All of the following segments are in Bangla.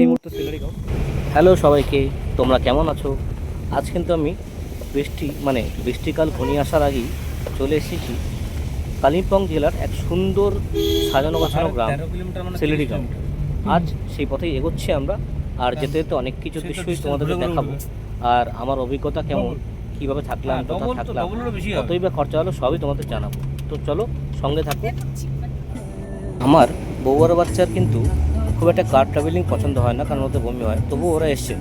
এই মুহূর্তে সিলারিগাঁও হ্যালো সবাইকে তোমরা কেমন আছো? আজ কিন্তু আমি বৃষ্টি মানে বৃষ্টিকাল ঘনিয়ে আসার আগেই চলে এসেছি কালিম্পং জেলার এক সুন্দর সাজানো গোছানো গ্রাম সিলেরিগাঁও আজ সেই পথেই এগোচ্ছি আমরা আর যেতে যেতে অনেক কিছু দৃশ্যই তোমাদেরকে দেখাবো। আর আমার অভিজ্ঞতা কেমন? কীভাবে থাকলাম কোথায় থাকলাম কতই বা খরচা হলো সবই তোমাদের জানাব। তো চলো সঙ্গে থাকো। আমার বউয়ার বাচ্চার কিন্তু খুব একটা কার ট্রাভেলিং পছন্দ হয় না, কারণ ওদের বমি হয়। তবু ওরা এসছে।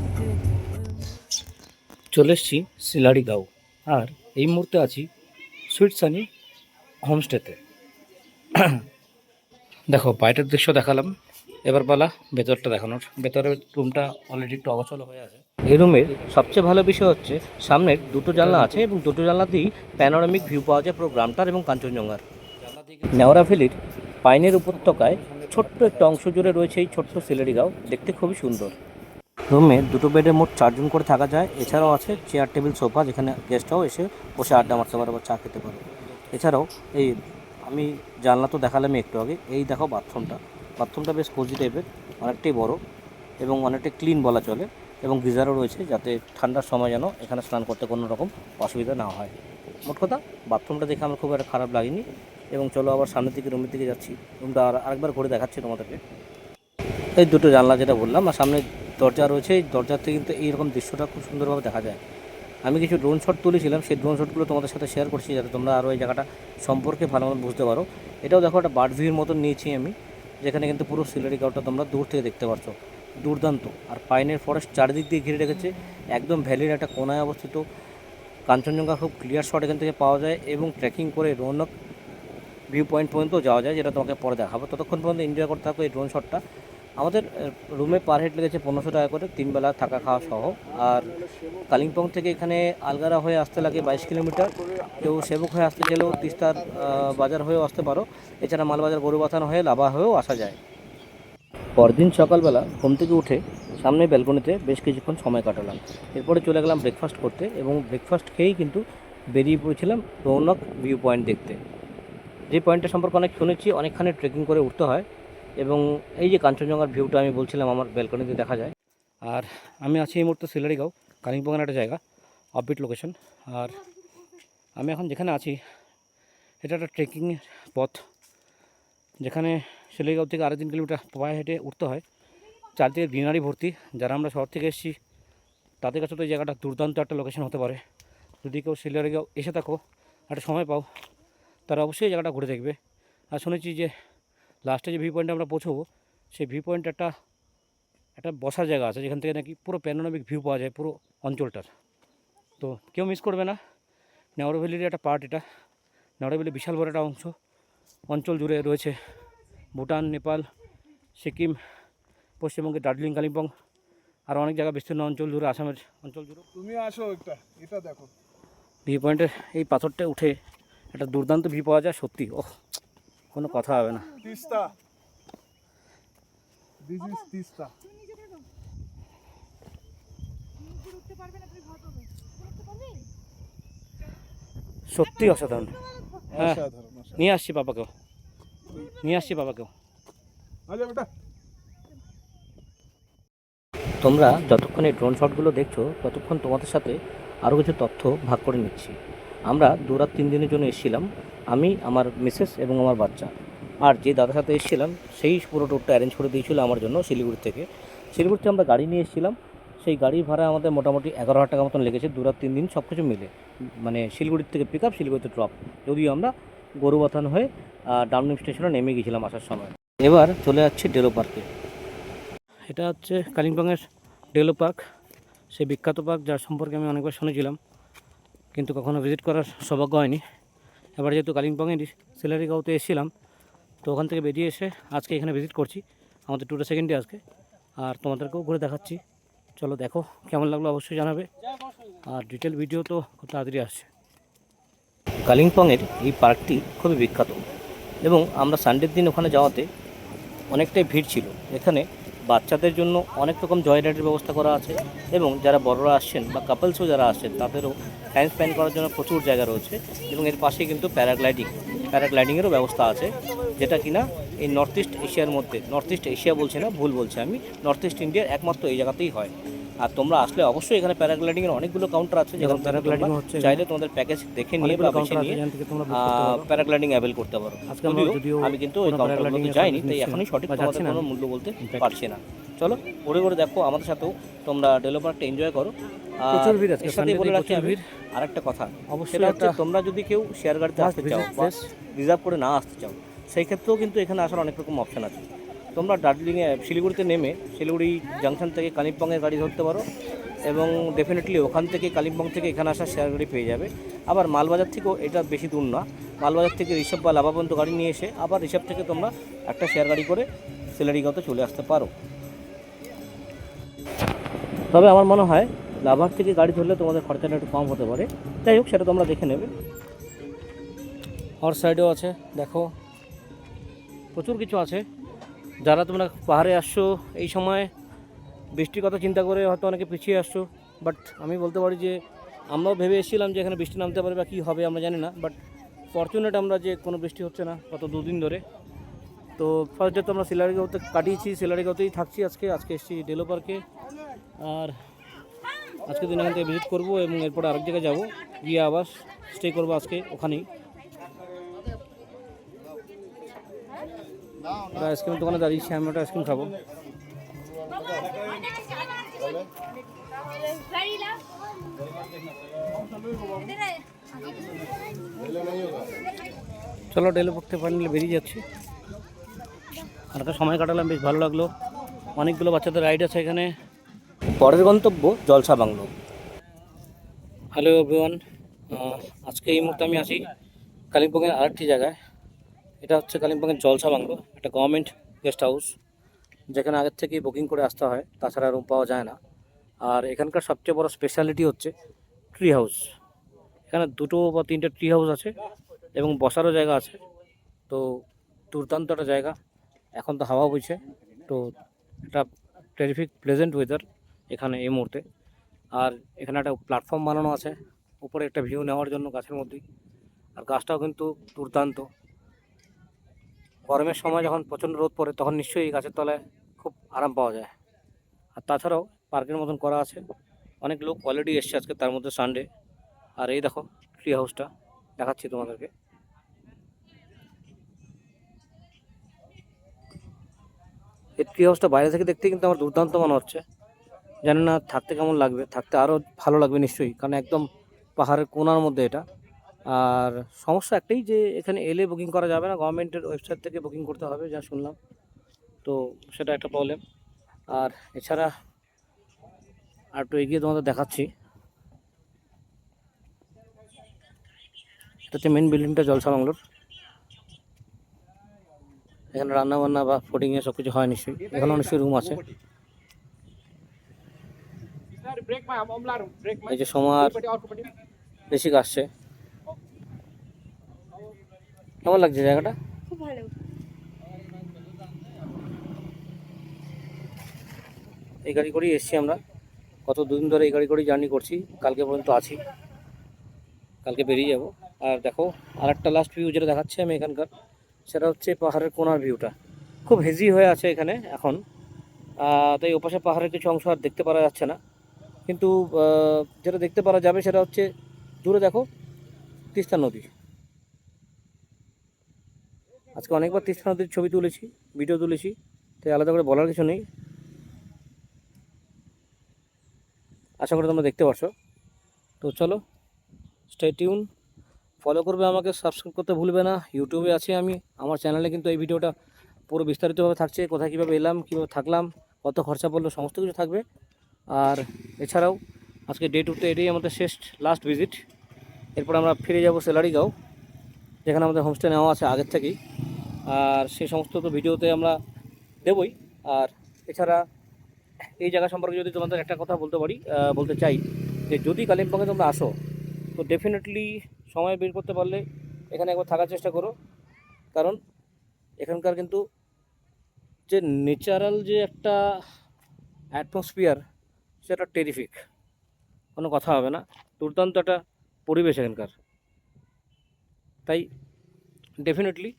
চলে এসছি সিলারিগাঁও আর এই মুহূর্তে আছি সুইট সানি হোমস্টেতে। দেখো বাইরের দৃশ্য দেখালাম। এবার পালা ভেতরটা দেখানোর। ভেতরের রুমটা অলরেডি একটু অগোছালো হয়ে আছে। এই রুমের সবচেয়ে ভালো বিষয় হচ্ছে, সামনের দুটো জানলা আছে এবং দুটো জানলাতেই প্যানোরামিক ভিউ পাওয়া যায় পুরো গ্রামটার এবং কাঞ্চনজঙ্ঘার। নেওয়ারা ভ্যালির পাইনের উপত্যকায় ছোট্ট একটা অংশ জুড়ে রয়েছে এই ছোট্ট সিলেরিগাঁও দেখতে খুবই সুন্দর। রুমে দুটো বেডে মোট চারজন করে থাকা যায়। এছাড়াও আছে চেয়ার, টেবিল, সোফা, যেখানে গেস্টরাও এসে বসে আড্ডা মারতে পারে বা চা খেতে পারে। এছাড়াও এই আমি জানলা তো দেখালাম একটু আগে। এই দেখো বাথরুমটা। বাথরুমটা বেশ কোজি টাইপের অনেকটাই বড় এবং অনেকটাই ক্লিন বলা চলে এবং গিজারও রয়েছে যাতে ঠান্ডার সময় যেন এখানে স্নান করতে কোনো রকম অসুবিধা না হয়। মোট কথা, বাথরুমটা দেখে আমার খুব একটা খারাপ লাগেনি। এবং চলো আবার সামনের দিকে রুমের দিকে যাচ্ছি। রুমটা আর আরেকবার ঘুরে দেখাচ্ছি তোমাদেরকে। এই দুটো জানলা যেটা বললাম, আর সামনে দরজা রয়েছে। এই দরজাতে কিন্তু এইরকম দৃশ্যটা খুব সুন্দরভাবে দেখা যায়। আমি কিছু ড্রোন শট তুলেছিলাম, সেই ড্রোন শটগুলো তোমাদের সাথে শেয়ার করছি যাতে তোমরা আরও এই জায়গাটা সম্পর্কে ভালো মতো বুঝতে পারো। এটাও দেখো একটা বার্ড ভিউর মতন নিয়েছি আমি, যেখানে কিন্তু পুরো সিলারি গাঁওটা তোমরা দূর থেকে দেখতে পারছ। দুর্দান্ত। আর পাইনের ফরেস্ট চারিদিক দিয়ে ঘিরে রেখেছে, একদম ভ্যালির একটা কোনায় অবস্থিত। কাঞ্চনজঙ্ঘা খুব ক্লিয়ার শট এখান থেকে পাওয়া যায় এবং ট্রেকিং করে রৌনক ভিউ পয়েন্ট পর্যন্ত যাওয়া যায়, যেটা তোমাকে পরে দেখাবো। ততক্ষণ পর্যন্ত এনজয় করতে থাকো এই ড্রোন শটটা আমাদের রুমে পার হেড লেগেছে পনেরোশো টাকা করে, তিন বেলা থাকা খাওয়া সহ। আর কালিম্পং থেকে এখানে আলগারা হয়ে আসতে লাগে বাইশ কিলোমিটার। কেউ সেবক হয়ে আসতে গেলেও তিস্তার বাজার হয়েও আসতে পারো। এছাড়া মালবাজার, গরুবাথান হয়ে লাভা হয়েও আসা যায়। পরদিন সকালবেলা ঘুম থেকে উঠে সামনে ব্যালকনিতে বেশ কিছুক্ষণ সময় কাটালাম। এরপরে চলে গেলাম ব্রেকফাস্ট করতে এবং ব্রেকফাস্ট খেয়েই কিন্তু বেরিয়ে পড়েছিলাম রৌনক ভিউ পয়েন্ট দেখতে। যে পয়েন্টটা সম্পর্কে অনেক শুনেছি, অনেকখানি ট্রেকিং করে উঠতে হয় এবং এই যে কাঞ্চনজঙ্ঘার ভিউটা আমি বলছিলাম আমার ব্যালকনিতে দেখা যায়। আর আমি আছি এই মুহূর্তে সিলারিগাঁও, কালিম্পংয়ের একটা জায়গা অফবিট লোকেশন আর আমি এখন যেখানে আছি, এটা একটা ট্রেকিংয়ের পথ। যেখানে সিলারিগাঁও থেকে আড়াই তিন কিলোমিটার পায়ে হেঁটে উঠতে হয়। চারদিকে গ্রিনারি ভর্তি। যারা আমরা শহর থেকে এসেছি, তাদের কাছে তো এই জায়গাটা দুর্দান্ত একটা লোকেশন হতে পারে। যদি কেউ সিলারিগাঁও এসে থাকো, একটা সময় পাও। তারা অবশ্যই জায়গাটা ঘুরে দেখবে। আর শুনেছি যে লাস্টে যে ভিউ পয়েন্টে আমরা পৌঁছবো সেই ভিউ পয়েন্ট একটা একটা বসার জায়গা আছে যেখান থেকে নাকি পুরো প্যানোরামিক ভিউ পাওয়া যায় পুরো অঞ্চলটার। তো কেউ মিস করবে না। নেওয়ার একটা পার্ট এটা। নেওয়ার বিশাল বড় একটা অংশ। অঞ্চল জুড়ে রয়েছে ভুটান নেপাল সিকিম পশ্চিমবঙ্গের দার্জিলিং কালিম্পং আর অনেক জায়গা বিস্তীর্ণ অঞ্চল জুড়ে আসামের অঞ্চল জুড়ে। তুমি আসো একটা এটা দেখো। ভিউ পয়েন্টের এই পাথরটা উঠে একটা দুর্দান্ত ভিউ পাওয়া যায় সত্যি। ও কোনো কথা হবে না। তিস্তা। This is Teesta. সত্যি অসাধারণ। হ্যাঁ। নিয়ে আসছি বাবাকেও। নিয়ে আসছি বাবাকেও। তোমরা যতক্ষণ এই ড্রোন শটগুলো দেখছ ততক্ষণ তোমাদের সাথে আরও কিছু তথ্য ভাগ করে নিচ্ছি। আমরা দু রাত তিন দিনের জন্য এসেছিলাম। আমি, আমার মিসেস এবং আমার বাচ্চা। আর যে দাদার সাথে এসেছিলাম, সেই পুরো ট্যুরটা অ্যারেঞ্জ করে দিয়েছিল আমার জন্য শিলিগুড়ি থেকে। শিলিগুড়িতে আমরা গাড়ি নিয়ে এসেছিলাম। সেই গাড়ির ভাড়া আমাদের মোটামুটি এগারো হাজার টাকা মতন লেগেছে দু রাত তিন দিন সব কিছু মিলে। মানে শিলিগুড়ির থেকে পিক আপ শিলিগুড়িতে ড্রপ যদিও আমরা গরুবাথান হয়ে ডাউনিং স্টেশনে নেমে গেছিলাম আসার সময়। এবার চলে যাচ্ছি ডেলো পার্কে এটা হচ্ছে কালিম্পংয়ের ডেলো পার্ক সেই বিখ্যাত পার্ক যার সম্পর্কে আমি অনেকবার শুনেছিলাম। কিন্তু কখনো ভিজিট করার সৌভাগ্য হয়নি। এবার যেহেতু কালিম্পংয়ের সিলারিগাঁওতে এসেছিলাম, তো ওখান থেকে বেরিয়ে এসে আজকে এখানে ভিজিট করছি। আমাদের টুটা সেকেন্ড আজকে। আর তোমাদেরকেও ঘুরে দেখাচ্ছি। চলো দেখো, কেমন লাগল অবশ্যই জানাবে। আর ডিটেল ভিডিও তো খুব তাড়াতাড়ি আসছে। কালিম্পংয়ের এই পার্কটি খুবই বিখ্যাত। এবং আমরা সানডের দিন ওখানে যাওয়াতে অনেকটাই ভিড় ছিল। এখানে বাচ্চাদের জন্য অনেক রকম জয় রাইডের ব্যবস্থা করা আছে এবং যারা বড়রা আসছেন বা কাপলসও যারা আসছেন, তাদেরও টাইম স্পেন্ড করার জন্য প্রচুর জায়গা রয়েছে এবং এর পাশে কিন্তু প্যারাগ্লাইডিং প্যারাগ্লাইডিংয়েরও ব্যবস্থা আছে যেটা কিনা এই নর্থ ইস্ট এশিয়ার মধ্যে নর্থ ইস্ট এশিয়া বলছে না, ভুল বলছে আমি নর্থ ইস্ট ইন্ডিয়ার একমাত্র এই জায়গাতেই হয়। আর তোমরা আসলে অবশ্যই এখানে প্যারাগ্লাইডিং এর অনেকগুলো কাউন্টার আছে যেখানে প্যারাগ্লাইডিং হচ্ছে চাইলে তোমাদের প্যাকেজ দেখে নিয়ে বা বেছে নিয়ে থেকে তোমরা book করতে পারো। প্যারাগ্লাইডিং অ্যাভেল করতে পারো। যদিও আমি কিন্তু ওই কাউন্টারগুলোতে যাইনি তাই এখনই সঠিক তোমাদের কোনো মূল্য বলতে পারছি না। চলো ঘুরে ঘুরে দেখো আমাদের সাথেও তোমরা ডেভেলপারটা এনজয় করো। আর প্রচুর ভিড় এর সাথে বলে তে রাখি প্রচুর আমি ভিড়। আরেকটা কথা অবশ্যই হচ্ছে তোমরা যদি কেউ শেয়ার গাড়িতে আসতে চাও রিজার্ভ করে না আসতে চাও সেই ক্ষেত্রেও কিন্তু এখানে আসার অনেক রকম অপশন আছে। তোমরা দার্জিলিংয়ে শিলিগুড়িতে নেমে শিলিগুড়ি জাংশন থেকে কালিম্পংয়ের গাড়ি ধরতে পারো এবং ডেফিনেটলি ওখান থেকে কালিম্পং থেকে এখানে আসার শেয়ার গাড়ি পেয়ে যাবে। আবার মালবাজার থেকেও এটা বেশি দূর না। মালবাজার থেকে ঋষভ বা লাভা পর্যন্ত গাড়ি নিয়ে এসে আবার ঋষভ থেকে তোমরা একটা শেয়ার গাড়ি করে সিলারিগাঁওতে চলে আসতে পারো। তবে আমার মনে হয় লাভার থেকে গাড়ি ধরলে তোমাদের খরচাটা একটু কম হতে পারে। যাই হোক, সেটা তোমরা দেখে নেবে। হর সাইডেও আছে, দেখো। প্রচুর কিছু আছে। যারা তোমরা পাহাড়ে আসছো এই সময়, বৃষ্টির কথা চিন্তা করে হয়তো অনেকে পিছিয়ে আসছো বাট আমি বলতে পারি যে আমরাও ভেবে এসেছিলাম যে এখানে বৃষ্টি নামতে পারে বা কী হবে আমরা জানি না বাট ফর্চুনেট আমরা যে কোনো বৃষ্টি হচ্ছে না গত দুদিন ধরে। তো ফার্স্ট ডে তো আমরা সিলারিগাঁওতে কাটিয়েছি, সিলারিগাঁওতেই থাকছি আজকে আজকে এসেছি ডেলো পার্কে। আর আজকে দিন এখান থেকে ভিজিট করব এবং এরপরে আরেক জায়গায় যাব, গিয়ে আবার স্টে করব আজকে ওখানেই। আইসক্রিমের দোকানে দাঁড়িয়েছি আমি একটা আইসক্রিম খাব। চলো ডেলে পড়তে পারলে বেরিয়ে যাচ্ছি। একটা সময় কাটালাম, বেশ ভালো লাগল। অনেকগুলো বাচ্চাদের রাইড আছে এখানে। পরের গন্তব্য জলসা বাংলো। হ্যালো এভরিওয়ান আজকে এই মুহূর্তে আমি আছি কালিম্পংয়ের আরেকটি জায়গায়। এটা হচ্ছে কালিম্পংয়ের জলসা বাংলো একটা গভর্নমেন্ট গেস্ট হাউস যেখানে আগের থেকেই বুকিং করে আসতে হয়, তাছাড়া রুম পাওয়া যায় না। আর এখানকার সবচেয়ে বড় স্পেশালিটি হচ্ছে ট্রি হাউস এখানে দুটো বা তিনটে ট্রি হাউস আছে এবং বসারও জায়গা আছে। তো দুর্দান্ত একটা জায়গা। এখন তো হাওয়া বইছে। তো এটা টেরিফিক প্লেজেন্ট ওয়েদার এখানে এই মুহূর্তে। আর এখানে একটা প্ল্যাটফর্ম বানানো আছে। উপরে একটা ভিউ নেওয়ার জন্য গাছের মধ্যেই। আর গাছটাও কিন্তু দুর্দান্ত। গরমের সময় যখন প্রচণ্ড রোদ পড়ে, তখন নিশ্চয়ই এই গাছের তলায় খুব আরাম পাওয়া যায়। আর তাছাড়াও পার্কের মতন করা আছে। অনেক লোক অলরেডি এসছে আজকে, তার মধ্যে সানডে আর এই দেখো ট্রি হাউসটা দেখাচ্ছি তোমাদেরকে। এই ট্রি হাউসটা বাইরে থেকে দেখতে কিন্তু আমার দুর্দান্ত মনে হচ্ছে। জানি না থাকতে কেমন লাগবে, থাকতে আরও ভালো লাগবে নিশ্চয়ই, কারণ একদম পাহাড়ের কোনার মধ্যে এটা। আর সমস্যা একটাই যে এখানে এলে বুকিং করা যাবে না গভর্নমেন্টের ওয়েবসাইট থেকে বুকিং করতে হবে যা শুনলাম। তো সেটা একটা প্রবলেম আর এছাড়া আর একটু এগিয়ে তোমাদের দেখাচ্ছি। এটা হচ্ছে মেন বিল্ডিংটা জলসা বাংলোর। এখানে রান্না বান্না বা ফুডিংয়ে সব কিছু হয় নিশ্চয়ই। এখানে নিশ্চয়ই রুম আছে। এই যে সময় বেশি আসছে কেমন লাগছে জায়গাটা? খুব ভালো। এই গাড়ি করেই এসছি আমরা। কত দুদিন ধরে এই গাড়ি করেই জার্নি করছি। কালকে পর্যন্ত আছি। কালকে বেরিয়ে যাব। আর দেখো আর একটা লাস্ট ভিউ যেটা দেখাচ্ছি আমি এখানকার সেটা হচ্ছে পাহাড়ের কোনার ভিউটা খুব হেজি হয়ে আছে এখানে এখন। তাই ওপাশে পাহাড়ের কিছু অংশ আর দেখতে পারা যাচ্ছে না। কিন্তু যেটা দেখতে পারা যাবে সেটা হচ্ছে দূরে দেখো তিস্তা নদী। আজকে অনেকবার তিস্তা নদীর ছবি তুলেছি ভিডিও তুলেছি, তাই আলাদা করে বলার কিছু নেই। আশা করি তোমরা দেখতে পারছ। তো চলো স্টে টিউন ফলো করবে আমাকে সাবস্ক্রাইব করতে ভুলবে না। ইউটিউবে আছে আমি, আমার চ্যানেলে কিন্তু এই ভিডিওটা পুরো বিস্তারিতভাবে থাকছে, কোথায় কীভাবে এলাম, কীভাবে থাকলাম, কত খরচা পড়ল, সমস্ত কিছু থাকবে। আর এছাড়াও, আজকে ডে টু টুতে এটাই আমাদের শেষ লাস্ট ভিজিট এরপর আমরা ফিরে যাব সেলারিগাঁও, যেখানে আমাদের হোমস্টে নেওয়া আছে আগের থেকেই। আর সেই সমস্ত তো ভিডিওতে আমরা দেবই। আর এছাড়া এই জায়গা সম্পর্কে যদি তোমাদের একটা কথা বলতে পারি বলতে চাই যে যদি কালিম্পংয়ে তোমরা আসো, তো ডেফিনেটলি সময় বের করতে পারলে এখানে একবার থাকার চেষ্টা করো। কারণ এখানকার কিন্তু যে ন্যাচারাল যে একটা অ্যাটমসফিয়ার সেটা টেরিফিক কোনো কথা হবে না। দুর্দান্ত একটা পরিবেশ এখানকার। তাই ডেফিনেটলি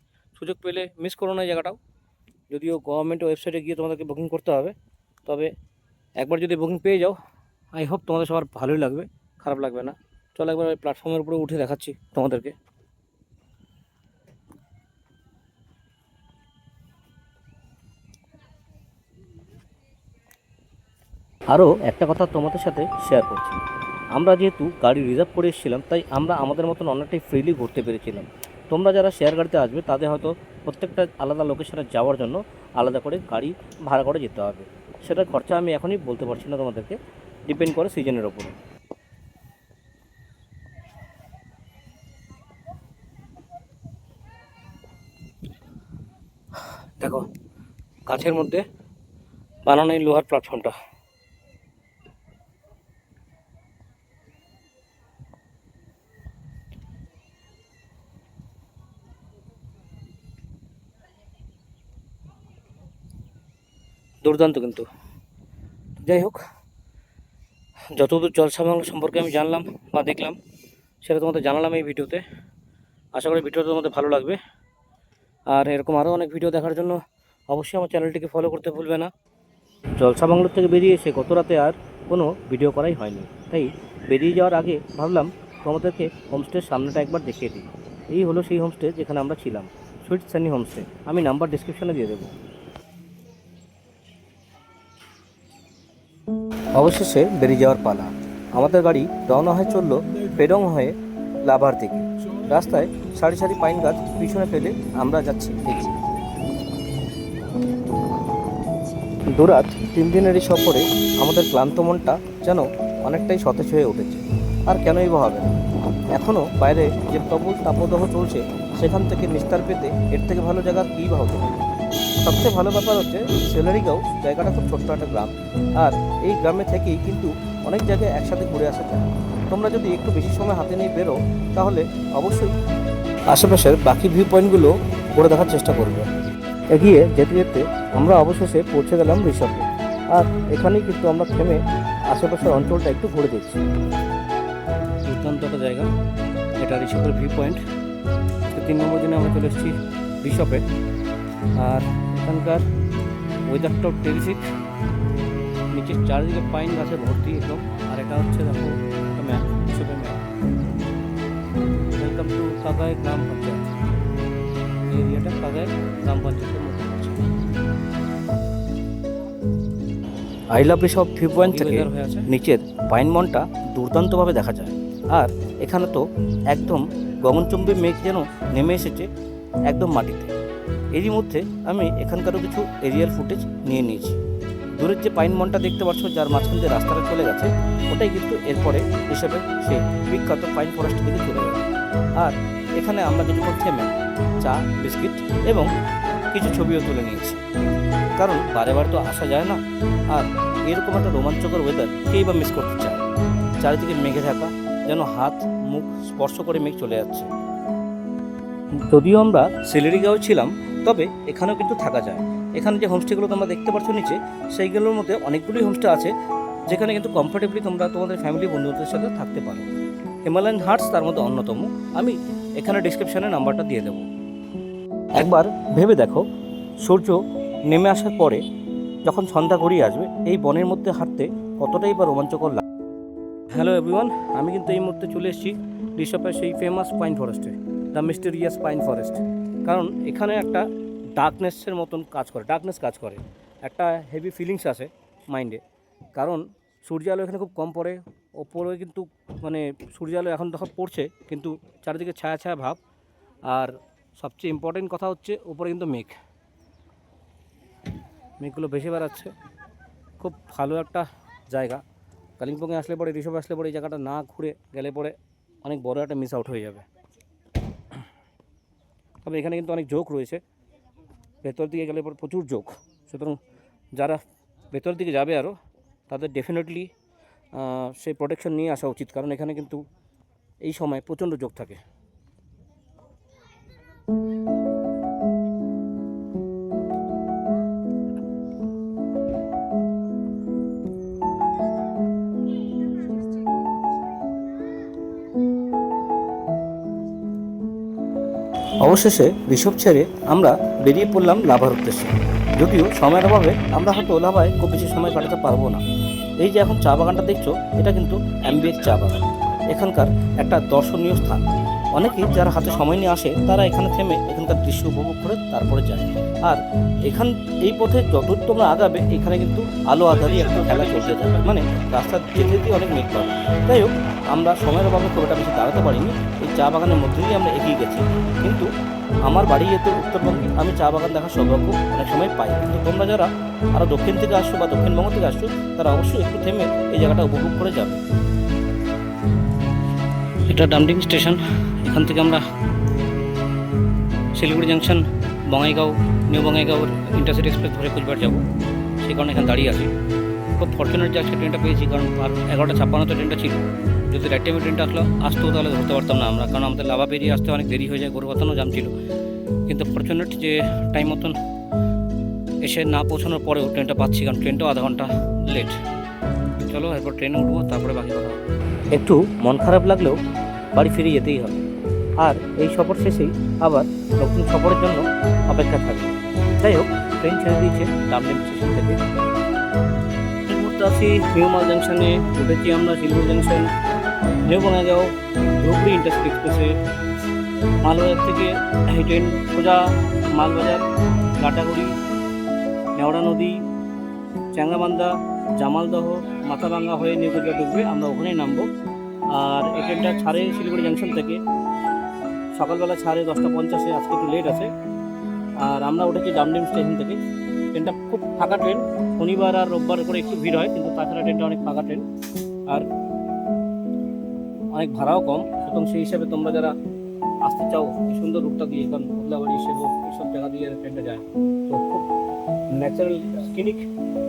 সুযোগ পেলে মিস করো না জায়গাটাও। যদিও গভর্নমেন্ট ওয়েবসাইটে গিয়ে তোমাদেরকে বুকিং করতে হবে, তবে একবার যদি বুকিং পেয়ে যাও আই হোপ তোমাদের সবার ভালোই লাগবে, খারাপ লাগবে না। চলো একবার ওই প্ল্যাটফর্মের উপরে উঠে দেখাচ্ছি তোমাদেরকে। আরও একটা কথা তোমাদের সাথে শেয়ার করছি। আমরা যেহেতু গাড়ি রিজার্ভ করে এসেছিলাম, তাই আমরা আমাদের মতন অনেকটাই ফ্রিলি ঘুরতে পেরেছিলাম। তোমরা যারা শেয়ার গাড়িতে আসবে, তাদের হয়তো প্রত্যেকটা আলাদা লোকেশনে যাওয়ার জন্য আলাদা করে গাড়ি ভাড়া করে যেতে হবে। সেটার খরচা আমি এখনই বলতে পারছি না তোমাদেরকে। ডিপেন্ড করে সিজনের ওপরে দেখো গাছের মধ্যে বানানো এই লোহার প্ল্যাটফর্মটা দুর্দান্ত কিন্তু। যাই হোক, যতদূর জলসা বাংলা সম্পর্কে আমি জানলাম বা দেখলাম, সেটা তোমাদের জানালাম এই ভিডিওতে। আশা করি ভিডিওটা তোমাদের ভালো লাগবে। আর এরকম আরও অনেক ভিডিও দেখার জন্য অবশ্যই আমার চ্যানেলটিকে ফলো করতে ভুলবে না। জলসা বাংলোর থেকে বেরিয়ে এসে গত রাতে আর কোনো ভিডিও করাই হয়নি। তাই বেরিয়ে যাওয়ার আগে ভাবলাম তোমাদেরকে হোমস্টের সামনেটা একবার দেখিয়ে দিই। এই হলো সেই হোমস্টে যেখানে আমরা ছিলাম, সুইট সানি হোমস্টে। আমি নাম্বার ডিসক্রিপশনে দিয়ে দেবো। অবশেষে বেরিয়ে যাওয়ার পালা। আমাদের গাড়ি রওনা হয়ে চলল পেডং হয়ে লাভার দিকে। রাস্তায় সারি সারি পাইন গাছ পিছনে ফেলে আমরা যাচ্ছি দুরাত তিন দিনের এই সফরে আমাদের ক্লান্ত মনটা যেন অনেকটাই সতেজ হয়ে উঠেছে। আর কেনই বা হবে এখনও বাইরে যে প্রবল তাপদাহ চলছে, সেখান থেকে নিস্তার পেতে এর থেকে ভালো জায়গা কী বা হতে পারে? সবচেয়ে ভালো ব্যাপার হচ্ছে সেলারিগাঁও জায়গাটা খুব ছোট্ট একটা গ্রাম। আর এই গ্রামে থেকেই কিন্তু অনেক জায়গায় একসাথে ঘুরে আসা যায়। তোমরা যদি একটু বেশি সময় হাতে নিয়ে বেরো, তাহলে অবশ্যই আশেপাশের বাকি ভিউ পয়েন্টগুলো ঘুরে দেখার চেষ্টা করবে। এগিয়ে যেতে যেতে আমরা অবশেষে পৌঁছে গেলাম ঋষভে আর এখানেই কিন্তু আমরা থেমে আশেপাশের অঞ্চলটা একটু ঘুরে দেখছি। দুর্দান্ত একটা জায়গা। এটা ঋষভের ভিউ পয়েন্ট তিন নম্বর দিনে আমরা চলে এসেছি ঋষভে আর এখানকার ওয়েদারটাও টেরিফিক নিচের চারিদিকে পাইন গাছে ভর্তি একদম। আর এটা হচ্ছে দেখো একটা ম্যাপ ছোটো ম্যাপ ওয়েলকাম টু কাগায় গ্রাম পঞ্চায়েত এরিয়াটা কাগায় গ্রাম পঞ্চায়েতের মধ্যে পড়ছে আই লাভ সব ভিউ পয়েন্ট থেকে নিচের পাইন মনটা দুর্দান্তভাবে দেখা যায়। আর এখানে তো একদম গগনচুম্বী মেঘ যেন নেমে এসেছে একদম মাটিতে। এরই মধ্যে আমি এখানকারও কিছু এরিয়াল ফুটেজ নিয়ে নিয়েছি। দূরের যে পাইন মনটা দেখতে পাচ্ছ, যার মাঝখান দিয়ে রাস্তাটা চলে গেছে, ওটাই কিন্তু এরপরে হিসেবে সেই বিখ্যাত পাইন ফরেস্টের দিকে চলে যাবে আর এখানে আমরা কিছুক্ষণ থেমে চা, বিস্কিট এবং কিছু ছবিও তুলে নিয়েছি। কারণ বারে বার তো আসা যায় না, আর এরকম একটা রোমাঞ্চকর ওয়েদার কেই বা মিস করতে চায়? চারিদিকে মেঘে থাকা যেন হাত, মুখ স্পর্শ করে মেঘ চলে যাচ্ছে। যদিও আমরা সিলেরিগাঁও ছিলাম, তবে এখানেও কিন্তু থাকা যায়। এখানে যে হোমস্টেগুলো তোমরা দেখতে পাচ্ছ নিচে, সেইগুলোর মধ্যে অনেকগুলোই হোমস্টে আছে, যেখানে কিন্তু কমফোর্টেবলি তোমরা তোমাদের ফ্যামিলি বন্ধুদের সাথে থাকতে পারো। হিমালয়ান হার্টস তার মধ্যে অন্যতম। আমি এখানে ডিসক্রিপশানে নাম্বারটা দিয়ে দেবো। একবার ভেবে দেখো, সূর্য নেমে আসার পরে যখন সন্ধ্যা গড়িয়ে আসবে, এই বনের মধ্যে হাঁটতে কতটাই বা রোমাঞ্চকর লাগে। হ্যালো এভরিওয়ান আমি কিন্তু এই মুহূর্তে চলে এসেছি ঋষভের সেই ফেমাস পাইন ফরেস্টে দ্য মিস্টেরিয়াস পাইন ফরেস্ট কারণ এখানে একটা ডার্কনেসের মতন কাজ করে ডার্কনেস কাজ করে। একটা হেভি ফিলিংস আসে মাইন্ডে কারণ সূর্য সূর্যালো এখানে খুব কম পড়ে, ওপরে কিন্তু মানে সূর্য সূর্যালো এখন তখন পড়ছে, কিন্তু চারিদিকে ছায়া ছায়া ভাব। আর সবচেয়ে ইম্পর্টেন্ট কথা হচ্ছে, ওপরে কিন্তু মেঘ। মেঘগুলো ভেসে বেড়াচ্ছে। খুব ভালো একটা জায়গা। কালিম্পংয়ে আসলে পরে, ঋষভ আসলে পরে এই জায়গাটা না ঘুরে গেলে পরে অনেক বড় একটা মিস আউট হয়ে যাবে। তবে এখানে কিন্তু অনেক ঝোঁক রয়েছে। ভেতর দিকে গেলে পর প্রচুর ঝোঁক সুতরাং যারা ভেতর দিকে যাবে আরও তাদের ডেফিনেটলি সেই প্রোটেকশন নিয়ে আসা উচিত। কারণ এখানে কিন্তু এই সময় প্রচণ্ড জোক থাকে। অবশেষে ঋষভ ছেড়ে আমরা বেরিয়ে পড়লাম লাভার উদ্দেশ্যে। যদিও সময়ের অভাবে আমরা হয়তো লাভায় খুব বেশি সময় কাটাতে পারব না। এই যে এখন চা বাগানটা দেখছ, এটা কিন্তু অ্যাম্বিয়েট চা বাগান। এখানকার একটা দর্শনীয় স্থান। অনেকেই যারা হাতে সময় নিয়ে আসে, তারা এখানে থেমে এখানকার দৃশ্য উপভোগ করে তারপরে যায়। আর এখান, এই পথে যতদূর তোমরা আগাবে, এখানে কিন্তু আলো আধারি একটা খেলা চলতে থাকবে। মানে রাস্তার যেতে যেতে অনেক মেঘ পাবে। যাই হোক, আমরা সময়ের অভাবে খুব একটা বেশি দাঁড়াতে পারিনি। এই চা বাগানের মধ্যে দিয়ে আমরা এগিয়ে গেছি। কিন্তু আমার বাড়ি যেহেতু উত্তরবঙ্গে আমি চা বাগান দেখার সৌভাগ্য অনেক সময় পাই। কিন্তু তোমরা যারা আরও দক্ষিণ থেকে আসছো বা দক্ষিণবঙ্গ থেকে আসছো, তারা অবশ্যই একটু থেমে এই জায়গাটা উপভোগ করে যাবে। এটা ডামডিং স্টেশন। এখান থেকে আমরা Siliguri junction Bongaigaon new Bongaigaon intercity express ধরে কুচবিহার যাব। সেই কারণে এখানে দাঁড়িয়ে আছি। খুব ফর্চুনেট যে আজকে ট্রেনটা পেয়েছি, কারণ আর এগারোটা ছাপ্পান্নতে ট্রেনটা ছিল। যদি রাইট টাইমে ট্রেনটা আসলো, আসতো তাহলে ধরতে পারতাম না আমরা। কারণ আমাদের লাভা পেরিয়ে আসতে অনেক দেরি হয়ে যায় গরুবাতানো জাম ছিল। কিন্তু ফর্চুনেট যে টাইম মতন এসে না পৌঁছানোর পরেও ট্রেনটা পাচ্ছি, কারণ ট্রেনটাও আধা ঘণ্টা লেট চলো, এরপর ট্রেনে উঠবো, তারপরে বাকি কথা একটু মন খারাপ লাগলেও বাড়ি ফিরে যেতেই হবে। আর এই সফর শেষেই আবার নতুন সফরের জন্য অপেক্ষা থাকবে। যাই হোক ট্রেন ছেড়ে দিয়েছে ডাবলিং স্টেশন থেকে। এই মুহূর্তে আছি নিউমাল জাংশনে, উঠেছি আমরা শিলপুর জাংশন নিউ যাও ধুবড়ি ইন্টারসিটি এক্সপ্রেসে। মালবাজার থেকে এই ট্রেন সোজা মালবাজার, কাটাগুড়ি নেওড়া নদী, চ্যাংরাবান্ধা, জামালদহ, মাথাভাঙ্গা হয়ে নিউ ঢুকবে আমরা ওখানেই নামবো। আর এই ট্রেনটা ছাড়ে শিলিগুড়ি জাংশন থেকে। সকালবেলা ছাড়ে দশটা পঞ্চাশে আজকে একটু লেট আছে। আর আমরা উঠেছি ডামডিম স্টেশন থেকে। ট্রেনটা খুব ফাঁকা ট্রেন। শনিবার আর রোববার করে একটু ভিড় হয়, কিন্তু তাছাড়া ট্রেনটা অনেক ফাঁকা ট্রেন। আর অনেক ভাড়াও কম। সুতরাং সেই হিসাবে তোমরা যারা আসতে চাও এই সুন্দর রুটটা দিয়ে, কারণ উল্লাবাড়ি সেবো এইসব জায়গা দিয়ে ট্রেনটা যায়। তো খুব ন্যাচারাল স্কিনিক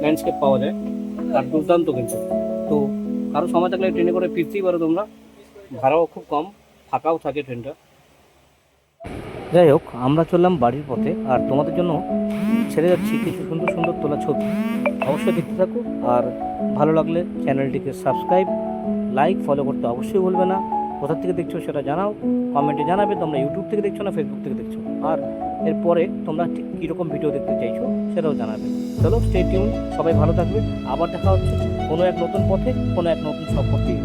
ল্যান্ডস্কেপ পাওয়া যায়। আর দুর্দান্ত কিন্তু। তো কারও সময় থাকলে ট্রেনে করে ফিরতেই পারো তোমরা। ভাড়াও খুব কম, ফাঁকাও থাকে ট্রেনটা। যাই হোক, আমরা চললাম বাড়ির পথে, আর তোমাদের জন্য ছেড়ে যাচ্ছি কিছু সুন্দর সুন্দর তোলা ছবি। অবশ্যই দেখতে থাকো, আর ভালো লাগলে চ্যানেলটিকে সাবস্ক্রাইব, লাইক ফলো করতে অবশ্যই ভুলবে না। কোথা থেকে দেখছ সেটা জানাও, কমেন্টে জানাবে, তোমরা ইউটিউব থেকে দেখছ না ফেসবুক থেকে দেখছ। আর এরপরে তোমরা ঠিক কীরকম ভিডিও দেখতে চাইছো সেটাও জানাবে। চলো স্টে টিউন সবাই ভালো থাকবে, আবার দেখা হচ্ছে কোনো এক নতুন পথে, কোনো এক নতুন দিয়ে